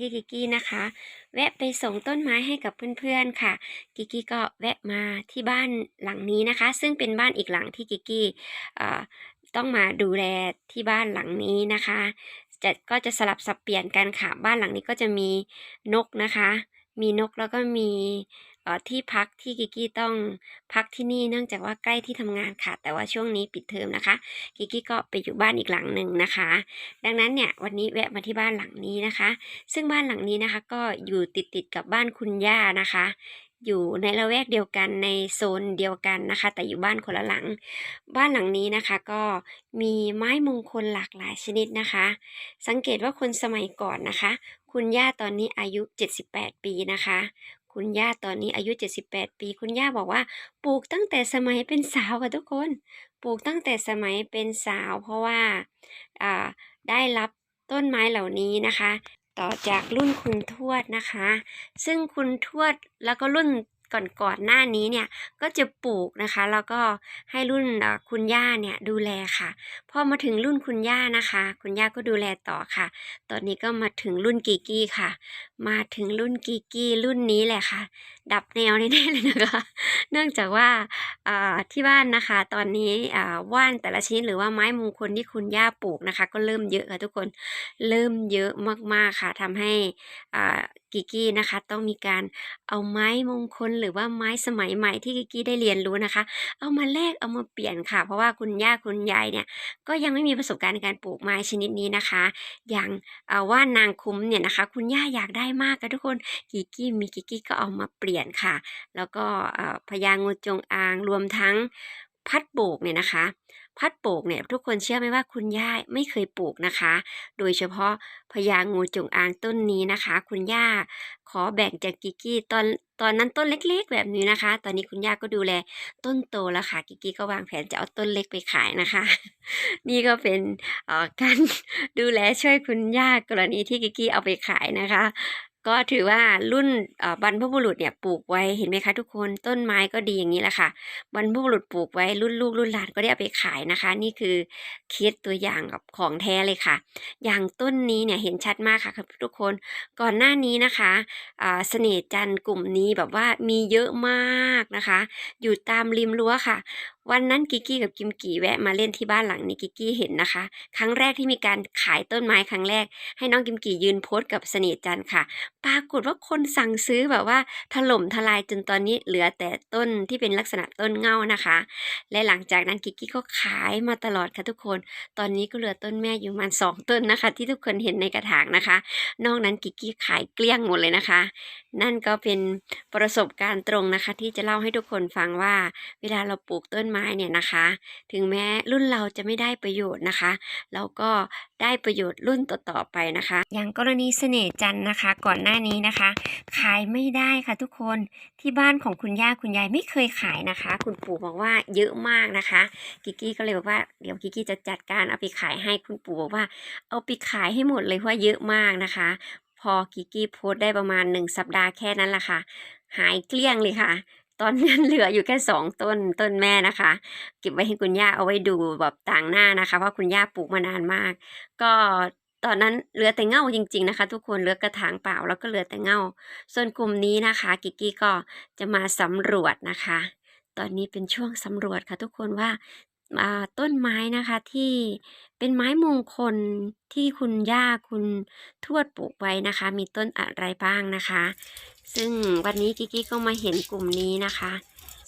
ที่กิกี้นะคะ แวะไปส่งต้นไม้ให้กับเพื่อนๆค่ะ กิกกี้ก็แวะมาที่บ้านหลังนี้นะคะ ซึ่งเป็นบ้านอีกหลังที่กิกกี้ต้องมาดูแลที่บ้านหลังนี้นะคะ จะก็จะสลับสับเปลี่ยนกันค่ะ บ้านหลังนี้ก็จะมีนกนะคะ มีนกแล้วก็มี ที่พักที่กิกกี้ต้องพักที่นี่เนื่องจากว่าใกล้ที่ทำงานค่ะ แต่ว่าช่วงนี้ปิดเทอมนะคะ กิกกี้ก็ไปอยู่บ้านอีกหลังหนึ่งนะคะ ดังนั้นเนี่ยวันนี้แวะมาที่บ้านหลังนี้นะคะ ซึ่งบ้านหลังนี้นะคะ ก็อยู่ติดติดกับบ้านคุณย่านะคะ อยู่ในละแวกเดียวกันในโซนเดียวกันนะคะ แต่อยู่บ้านคนละหลัง บ้านหลังนี้นะคะก็มีไม้มงคลหลากหลายชนิดนะคะ สังเกตว่าคนสมัยก่อนนะคะคุณย่าตอนนี้อายุ 78 ปีนะคะ คุณย่าตอนนี้อายุ 78 ปี คุณย่าบอกว่าปลูกตั้งแต่สมัยเป็นสาวค่ะทุกคน ปลูกตั้งแต่สมัยเป็นสาว เพราะว่าได้รับต้นไม้เหล่านี้นะคะ ต่อจากรุ่นคุณทวดนะคะ ซึ่งคุณทวดแล้วก็รุ่นก่อนๆหน้านี้เนี่ยก็จะปลูกนะคะ แล้วก็ให้รุ่นคุณย่าเนี่ยดูแลค่ะ พอมาถึงรุ่นคุณย่านะคะ คุณย่าก็ดูแลต่อค่ะ ตอนนี้ก็มาถึงรุ่นกีกี้ค่ะ มาถึงรุ่นกีกี้รุ่นนี้แหละค่ะ ดับแนวแน่ๆเลยนะคะ เนื่องจากว่าอ่าที่บ้านนะคะ ตอนนี้อ่าว่านแต่ละชนิดหรือว่าไม้มงคลที่คุณย่าปลูกนะคะ ก็เริ่มเยอะค่ะทุกคนเริ่มเยอะมากๆค่ะทำให้อ่ากิกี้นะคะ ต้องมีการเอาไม้มงคลหรือว่าไม้สมัยใหม่ที่กิกี้ได้เรียนรู้นะคะ เอามาแลกเอามาเปลี่ยนค่ะ เพราะว่าคุณย่าคุณยายเนี่ย ก็ยังไม่มีประสบการณ์ในการปลูกไม้ชนิดนี้นะคะ อย่างอ่อว่านนางคุ้มเนี่ยนะคะ คุณย่าอยากได้มากค่ะทุกคนกิกกี้มีกิกกี้ก็เอามาเปลี่ยนค่ะ แล้วก็พญางูจงอางรวมทั้งพัดโบกเนี่ยนะคะ พัดโบกเนี่ยทุกคนเชื่อไหมว่าคุณย่าไม่เคยปลูกนะคะ โดยเฉพาะพญางูจงอางต้นนี้นะคะ คุณย่าขอแบ่งจากกิกกี้ตอนตอนนั้นต้นเล็กๆ แบบนี้นะคะ ตอนนี้คุณย่าก็ดูแลต้นโตแล้วค่ะ กิกกี้ก็วางแผนจะเอาต้นเล็กไปขายนะคะ นี่ก็เป็นการดูแลช่วยคุณย่ากรณีที่กิกกี้เอาไปขายนะคะ ก็ถือว่ารุ่นบรรพบุรุษเนี่ยปลูกไว้เห็นไหมคะทุกคนต้นไม้ก็ดีอย่างนี้แหละค่ะบรรพบุรุษปลูกไว้รุ่นลูกรุ่นหลานก็ได้เอาไปขายนะคะ นี่คือเคสตัวอย่างกับของแท้เลยค่ะ อย่างต้นนี้เนี่ยเห็นชัดมากค่ะทุกคนก่อนหน้านี้นะคะเสน่ห์จันทร์กลุ่มนี้แบบว่ามีเยอะมากนะคะ อยู่ตามริมรั้วค่ะ วันนั้นกิกกี้กับกิมกี่แวะมาเล่นที่บ้านหลังนี้กิกกี้เห็นนะคะ ครั้งแรกที่มีการขายต้นไม้ครั้งแรก ให้น้องกิมกี่ยืนโพสต์กับเสน่ห์จันค่ะ ปรากฏว่าคนสั่งซื้อแบบว่าถล่มทลายจนตอนนี้เหลือแต่ต้นที่เป็นลักษณะต้นเง่านะคะ และหลังจากนั้นกิกกี้ก็ขายมาตลอดค่ะทุกคน ตอนนี้ก็เหลือต้นแม่อยู่ประมาณสองต้นนะคะ ที่ทุกคนเห็นในกระถางนะคะ นอกนั้นกิกกี้ขายเกลี้ยงหมดเลยนะคะ นั่นก็เป็นประสบการณ์ตรงนะคะ ที่จะเล่าให้ทุกคนฟังว่า เวลาเราปลูกต้นไม้เนี่ยนะคะ ถึงแม้รุ่นเราจะไม่ได้ประโยชน์นะคะ เราก็ได้ประโยชน์รุ่นต่อๆไปนะคะ อย่างกรณีเสน่ห์จันนะคะ ก่อนหน้านี้นะคะ ขายไม่ได้ค่ะทุกคนที่บ้านของคุณย่าคุณยายไม่เคยขายนะคะ คุณปู่บอกว่าเยอะมากนะคะ กิกกี้ก็เลยบอกว่าเดี๋ยวกิกกี้จะจัดการเอาไปขายให้คุณปู่บอกว่า เอาไปขายให้หมดเลยเพราะว่าเยอะมากนะคะ พอกิกกี้โพสต์ได้ประมาณหนึ่งสัปดาห์แค่นั้นแหละค่ะ หายเกลี้ยงเลยค่ะ ตอนนั้นเหลืออยู่แค่สองต้นต้นแม่นะคะ เก็บไว้ให้คุณย่าเอาไว้ดูแบบต่างหน้านะคะ เพราะคุณย่าปลูกมานานมาก ก็ตอนนั้นเหลือแต่เง่าจริง ๆนะคะ ทุกคนเหลือกระถางเปล่าแล้วก็เหลือแต่เง่า ส่วนกลุ่มนี้นะคะ กิกกี้ก็จะมาสำรวจนะคะ ตอนนี้เป็นช่วงสำรวจค่ะ ทุกคนว่าต้นไม้นะคะที่เป็นไม้มงคลที่คุณย่าคุณทวดปลูกไว้นะคะ มีต้นอะไรบ้างนะคะ ซึ่งวันนี้กิกกี้ก็มาเห็นกลุ่มนี้นะคะ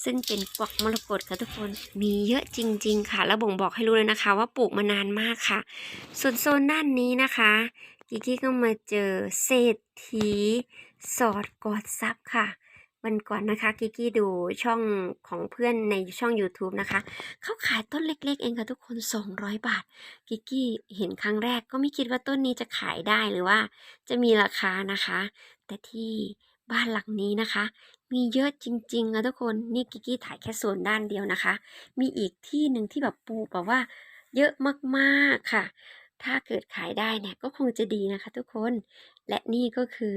ซึ่งเป็นกวักมรกตค่ะทุกคนมีเยอะจริง ๆ ค่ะ แล้วบ่งบอกให้รู้เลยนะคะ ว่าปลูกมานานมากค่ะ ส่วนโซนด้านนี้นะคะกิกกี้ก็มาเจอเศรษฐีสอดกอดซับค่ะวันก่อนนะคะกิกกี้ดูช่องของเพื่อนในช่อง YouTube นะคะ เขาขายต้นเล็ก ๆ เองค่ะทุกคน 200 บาท กิกกี้เห็นครั้งแรกก็ไม่คิดว่าต้นนี้จะขายได้หรือว่าจะมีราคานะคะ แต่ที่ บ้านหลังนี้นะคะ มีเยอะจริงๆค่ะทุกคนนี่กิกกี้ถ่ายแค่โซนด้านเดียวนะคะ มีอีกที่หนึ่งที่แบบปลูกแบบว่า เยอะมากๆค่ะ ถ้าเกิดขายได้เนี่ยก็คงจะดีนะคะ ทุกคนและนี่ก็คือ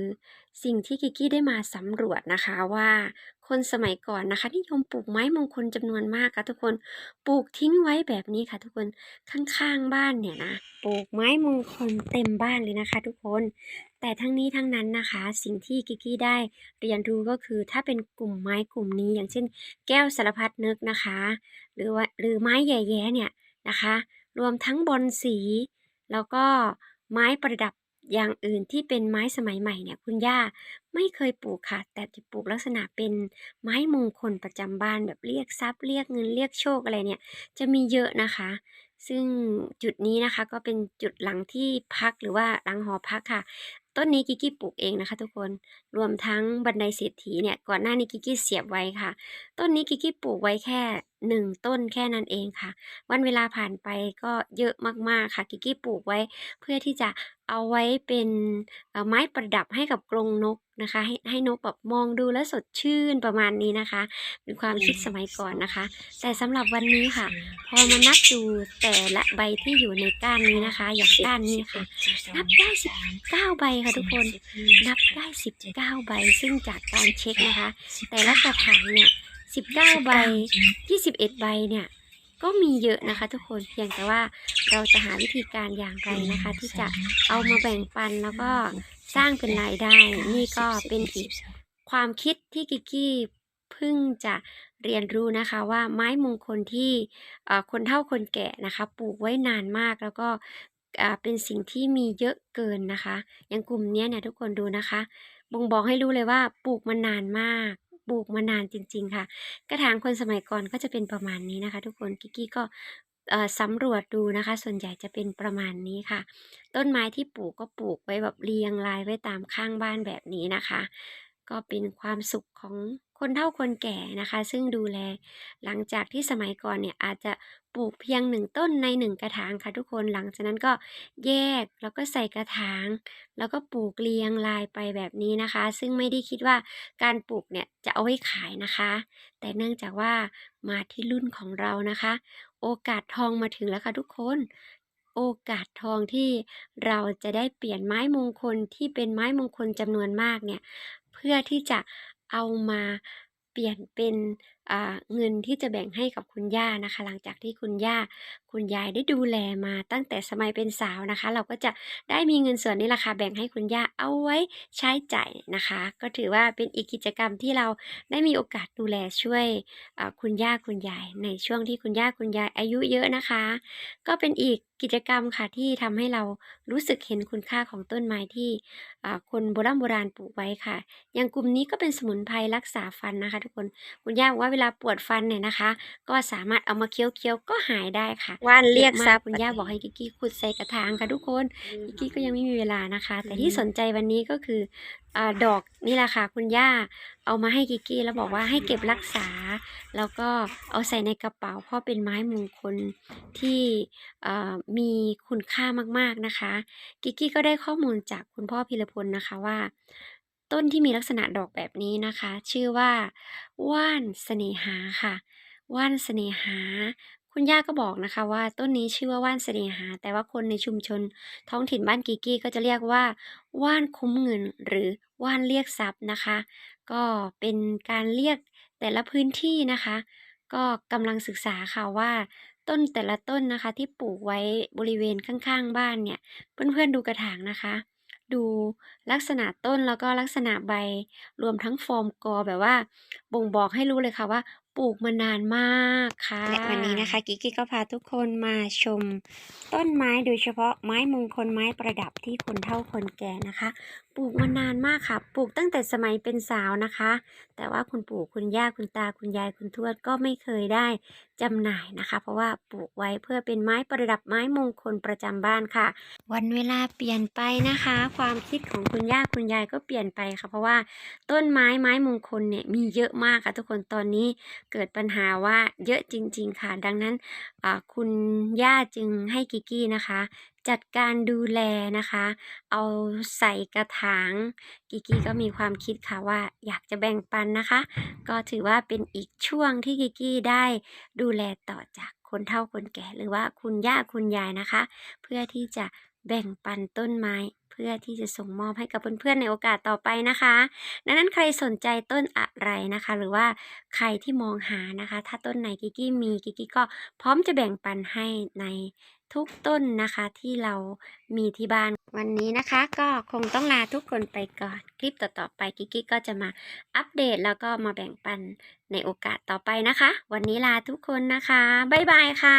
สิ่งที่กิกกี้ได้มาสำรวจนะคะว่าคนสมัยก่อนนะคะนิยมปลูกไม้มงคลจำนวนมากค่ะทุกคนปลูกทิ้งไว้แบบนี้ค่ะ ทุกคนข้างๆบ้านเนี่ยนะปลูกไม้มงคลเต็มบ้านเลยนะคะ ทุกคน แต่ทั้งนี้ทั้งนั้นนะคะ สิ่งที่กิกกี้ได้เรียนรู้ก็คือถ้าเป็นกลุ่มไม้กลุ่มนี้ อย่างเช่น แก้วสารพัดนึกนะคะ หรือว่าหรือไม้แย่ๆเนี่ยนะคะ รวมทั้งบอนสี แล้วก็ไม้ประดับอย่างอื่นที่เป็นไม้สมัยใหม่เนี่ยคุณย่าไม่เคยปลูกค่ะ แต่จะปลูกลักษณะเป็นไม้มงคลประจำบ้านแบบเรียกทรัพย์เรียกเงินเรียกโชคอะไรเนี่ย จะมีเยอะนะคะ ซึ่งจุดนี้นะคะก็เป็นจุดหลังที่พักหรือว่าหลังหอพักค่ะ ต้นนี้กิกกี้ปลูกเองนะคะ ทุกคน รวมทั้งบันไดเศรษฐีเนี่ยก่อนหน้านี้กิกกี้เสียบไว้ค่ะ ต้นนี้กิกกี้ปลูกไว้แค่หนึ่งต้นแค่นั้นเองค่ะ วันเวลาผ่านไปก็เยอะมากๆค่ะกิกกี้ปลูกไว้ เพื่อที่จะเอาไว้เป็นไม้ประดับให้กับกรงนกนะคะ ให้ให้นกแบบมองดูแล้วสดชื่นประมาณนี้นะคะ เป็นความคิดสมัยก่อนนะคะ แต่สำหรับวันนี้ค่ะ พอมานับดูแต่ละใบที่อยู่ในก้านนี้นะคะ อย่างก้านนี้ค่ะ นับได้สิบเก้าใบค่ะทุกคน นับได้สิบเก้าใบ ซึ่งจากการเช็คนะคะ แต่ละกระถางเนี่ยสิบเก้าใบยี่สิบเอ็ดใบเนี่ยก็มีเยอะนะคะทุกคนเพียงแต่ว่าเราจะหาวิธีการอย่างไรนะคะ ที่จะเอามาแบ่งปันแล้วก็สร้างเป็นรายได้ นี่ก็เป็นอีกความคิดที่กิกกี้เพิ่งจะเรียนรู้นะคะว่าไม้มงคลที่เอ่อคนเฒ่าคนแก่นะคะ ปลูกไว้นานมากแล้วก็อ่าเป็นสิ่งที่มีเยอะเกินนะคะ อย่างกลุ่มเนี้ยเนี่ยทุกคนดูนะคะ บ่งบอกให้รู้เลยว่าปลูกมานานมาก ปลูกมานานจริง ๆ ค่ะ กระถางคนสมัยก่อนก็จะเป็นประมาณนี้นะคะ ทุกคนกิกกี้ก็สำรวจดูนะคะ ส่วนใหญ่จะเป็นประมาณนี้ค่ะ ต้นไม้ที่ปลูกก็ปลูกไว้แบบเรียงรายไว้ตามข้างบ้านแบบนี้นะคะ ก็เป็นความสุขของคนเฒ่าคนแก่นะคะ ซึ่งดูแลหลังจากที่สมัยก่อนเนี่ยอาจจะปลูกเพียงหนึ่งต้นในหนึ่งกระถางค่ะทุกคนหลังจากนั้นก็แยกแล้วก็ใส่กระถาง แล้วก็ปลูกเรียงรายไปแบบนี้นะคะ ซึ่งไม่ได้คิดว่าการปลูกเนี่ยจะเอาไว้ขายนะคะ แต่เนื่องจากว่ามาที่รุ่นของเรานะคะ โอกาสทองมาถึงแล้วค่ะทุกคนโอกาสทองที่เราจะได้เปลี่ยนไม้มงคลที่เป็นไม้มงคลจำนวนมากเนี่ย พื่อที่จะเอามาเปลี่ยนเป็น เงินที่จะแบ่งให้กับคุณย่านะคะ หลังจากที่คุณย่าคุณยายได้ดูแลมาตั้งแต่สมัยเป็นสาวนะคะ เราก็จะได้มีเงินส่วนนี้แหละค่ะแบ่งให้คุณย่าเอาไว้ใช้จ่ายนะคะ ก็ถือว่าเป็นอีกกิจกรรมที่เราได้มีโอกาสดูแลช่วยคุณย่าคุณยาย ในช่วงที่คุณย่าคุณยายอายุเยอะนะคะ ก็เป็นอีกกิจกรรมค่ะที่ทำให้เรารู้สึกเห็นคุณค่าของต้นไม้ที่คนโบราณโบราณปลูกไว้ค่ะ อย่างกลุ่มนี้ก็เป็นสมุนไพรรักษาฟันนะคะ ทุกคนคุณย่าบอกว่าเวลาปวดฟันเนี่ยนะคะ ก็สามารถเอามาเคี้ยวๆก็หายได้ค่ะ ว่านเรียกทรัพย์คุณย่าบอกให้กิกกี้ขุดใส่กระถางค่ะทุกคนกิกกี้ก็ยังไม่มีเวลานะคะ แต่ที่สนใจวันนี้ก็คืออาดอกนี่แหละค่ะคุณย่าเอามาให้กิกกี้แล้วบอกว่าให้เก็บรักษา แล้วก็เอาใส่ในกระเป๋า เพราะเป็นไม้มงคลที่เอ่อมีคุณค่ามากๆนะคะ กิกกี้ก็ได้ข้อมูลจากคุณพ่อพีรพลนะคะว่า ต้นที่มีลักษณะดอกแบบนี้นะคะ ชื่อว่า ว่านเสน่หาค่ะ ว่านเสน่หา คุณย่าก็บอกนะคะ ว่าต้นนี้ชื่อว่าว่านเสน่หา แต่ว่าคนในชุมชนท้องถิ่นบ้านกิกกี้ก็จะเรียกว่า ว่านคุ้มเงิน หรือว่านเรียกทรัพย์นะคะ ก็เป็นการเรียกแต่ละพื้นที่นะคะ ก็กำลังศึกษาค่ะว่าต้นแต่ละต้นนะคะที่ปลูกไว้บริเวณข้างๆ บ้านเนี่ย เพื่อนๆดูกระถางนะคะ ดูลักษณะต้นแล้วก็ลักษณะใบรวมทั้งฟอร์มกอแบบว่า บ่งบอกให้รู้เลยค่ะว่าปลูกมานานมากค่ะ และวันนี้นะคะกิกกี้ก็พาทุกคนมาชม ต้นไม้โดยเฉพาะไม้มงคลไม้ประดับที่คนเฒ่าคนแก่นะคะ ปลูกมานานมากค่ะ ปลูกตั้งแต่สมัยเป็นสาวนะคะ แต่ว่าคุณปู่คุณย่าคุณตาคุณยายคุณทวดก็ไม่เคยได้จำหน่ายนะคะ เพราะว่าปลูกไว้เพื่อเป็นไม้ประดับไม้มงคลประจำบ้านค่ะ วันเวลาเปลี่ยนไปนะคะ ความคิดของคุณย่าคุณยายก็เปลี่ยนไปค่ะ เพราะว่าต้นไม้ไม้มงคลเนี่ยมีเยอะมากค่ะ ทุกคนตอนนี้เกิดปัญหาว่าเยอะจริง ๆ ค่ะ ดังนั้นคุณย่าจึงให้กิกกี้นะคะ จัดการดูแลนะคะ เอาใส่กระถางกิกกี้ก็มีความคิดค่ะว่าอยากจะแบ่งปันนะคะ ก็ถือว่าเป็นอีกช่วงที่กิกกี้ได้ดูแลต่อจากคนเฒ่าคนแก่ หรือว่าคุณย่าคุณยายนะคะ เพื่อที่จะแบ่งปันต้นไม้เพื่อที่จะส่งมอบให้กับเพื่อนๆในโอกาสต่อไปนะคะ ดังนั้นใครสนใจต้นอะไรนะคะ หรือว่าใครที่มองหานะคะ ถ้าต้นไหนกิกกี้มีกิกกี้ก็พร้อมจะแบ่งปันให้ใน ทุกต้นนะคะที่เรามีที่บ้าน วันนี้นะคะก็คงต้องลาทุกคนไปก่อน คลิปต่อๆไปกิกกี้ก็จะมาอัปเดตแล้วก็มาแบ่งปันในโอกาสต่อไปนะคะ วันนี้ลาทุกคนนะคะ บ๊ายบายค่ะ